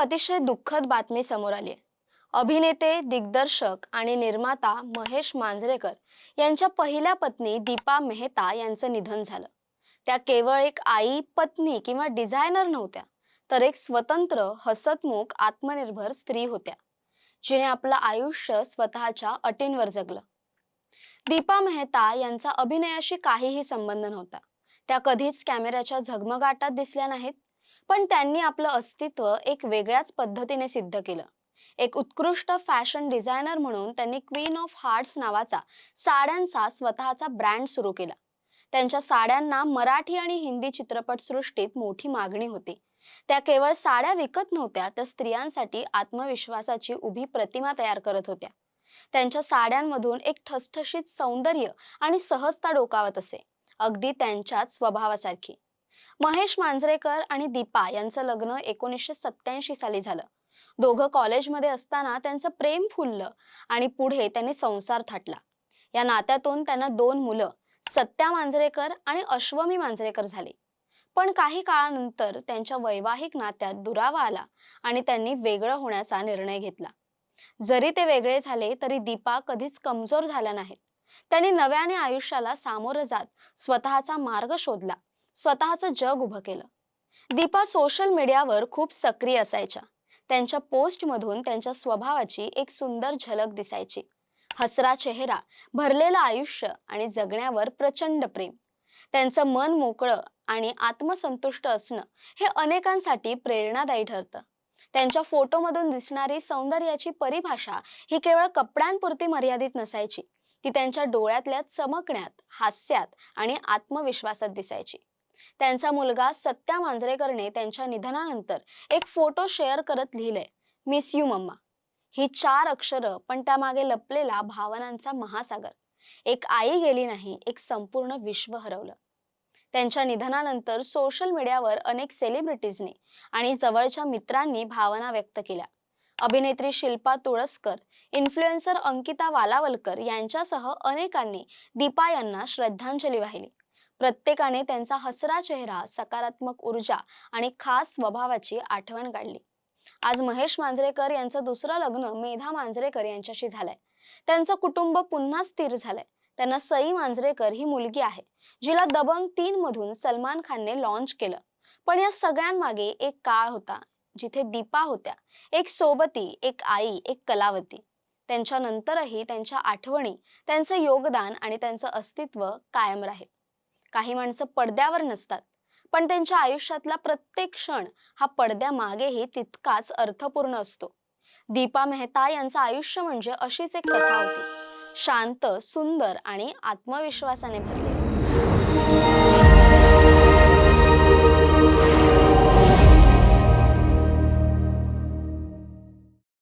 अतिशय दुःखद बातमी समोर आली आहे अभिनेते दिग्दर्शक आणि निर्माता महेश मांजरेकर यांच्या पहिल्या पत्नी दीपा मेहता यांचं निधन झालं. त्या केवळ एक आई पत्नी किंवा डिझायनर नव्हत्या तर एक स्वतंत्र हसतमुख आत्मनिर्भर स्त्री होत्या जिने आपलं आयुष्य स्वतःच्या अटींवर जगलं. दीपा मेहता यांचा अभिनयाशी काहीही संबंध नव्हता. त्या कधीच कॅमेऱ्याच्या झगमगाटात दिसल्या नाहीत. पण त्यांनी आपलं अस्तित्व एक वेगळ्याच पद्धतीने सिद्ध केलं. एक उत्कृष्ट फॅशन डिझायनर म्हणून त्यांनी क्वीन ऑफ हार्ट्स नावाचा साड्यांचा स्वतःचा ब्रँड सुरू केला. त्यांच्या साड्यांना मराठी आणि हिंदी चित्रपटसृष्टीत मोठी मागणी होती. त्या केवळ साड्या विकत नव्हत्या तर स्त्रियांसाठी आत्मविश्वासाची उभी प्रतिमा तयार करत होत्या. त्यांच्या साड्यांमधून एक ठसठशीत सौंदर्य आणि सहजता डोकावत असे. अगदी त्यांच्याच स्वभावासारखी. महेश मांजरेकर आणि दीपा यांचं लग्न एकोणीसशे सत्याऐंशी साली झालं. दोघं कॉलेजमध्ये असताना त्यांचं प्रेम फुललं आणि पुढे त्यांनी संसार थाटला. या नात्यातून त्यांना दोन मुलं सत्या मांजरेकर आणि अश्वमी मांजरेकर झाली. पण काही काळानंतर त्यांच्या वैवाहिक नात्यात दुरावा आला आणि त्यांनी वेगळं होण्याचा निर्णय घेतला. जरी ते वेगळे झाले तरी दीपा कधीच कमजोर झाल्या नाहीत. त्यांनी नव्याने आयुष्याला सामोरं जात स्वतःचा मार्ग शोधला. स्वतःचं जग उभं केलं. दीपा सोशल मीडियावर खूप सक्रिय असायच्या. त्यांच्या पोस्टमधून त्यांच्या स्वभावाची एक सुंदर झलक दिसायची. हसरा चेहरा भरलेलं आयुष्य आणि जगण्यावर प्रचंड प्रेम. त्यांचं मन मोकळं आणि आत्मसंतुष्ट असणं हे अनेकांसाठी प्रेरणादायी ठरतं. त्यांच्या फोटोमधून दिसणारी सौंदर्याची परिभाषा ही केवळ कपड्यांपुरती मर्यादित नसायची. ती त्यांच्या डोळ्यातल्या चमकण्यात हास्यात आणि आत्मविश्वासात दिसायची. त्यांचा मुलगा सत्या मांजरेकरने त्यांच्या निधनानंतर एक फोटो शेअर करत लिहिलंय. Miss you mamma. ही चार अक्षरं पण त्यामागे लपलेला भावनांचा महासागर. एक आई गेली नाही एक संपूर्ण विश्व हरवलं. त्यांच्या निधनानंतर सोशल मीडियावर अनेक सेलिब्रिटीजनी आणि जवळच्या मित्रांनी भावना व्यक्त केल्या. अभिनेत्री शिल्पा तुळसकर इन्फ्लुएन्सर अंकिता वालावलकर यांच्यासह अनेकांनी दीपा यांना श्रद्धांजली वाहिली. प्रत्येकाने त्यांचा हसरा चेहरा सकारात्मक ऊर्जा आणि खास स्वभावाची आठवण काढली. आज महेश मांजरेकर यांचं दुसरं लग्न मेधा मांजरेकर यांच्याशी झालंय. त्यांचं कुटुंब पुन्हा स्थिर झालंय. त्यांना सई मांजरेकर ही मुलगी आहे जिला दबंग तीन मधून सलमान खानने लॉन्च केलं. पण या सगळ्यांमागे एक काळ होता जिथे दीपा होत्या एक सोबती एक आई एक कलावती. त्यांच्या नंतरही त्यांच्या आठवणी त्यांचं योगदान आणि त्यांचं अस्तित्व कायम राहील. काही माणसं पडद्यावर नसतात. पण त्यांच्या आयुष्यातला प्रत्येक क्षण हा पडद्या मागेही तितकाच अर्थपूर्ण असतो. दीपा मेहता यांचं आयुष्य म्हणजे अशीच एक कथा होती. शांत सुंदर आणि आत्मविश्वासाने भरलेली.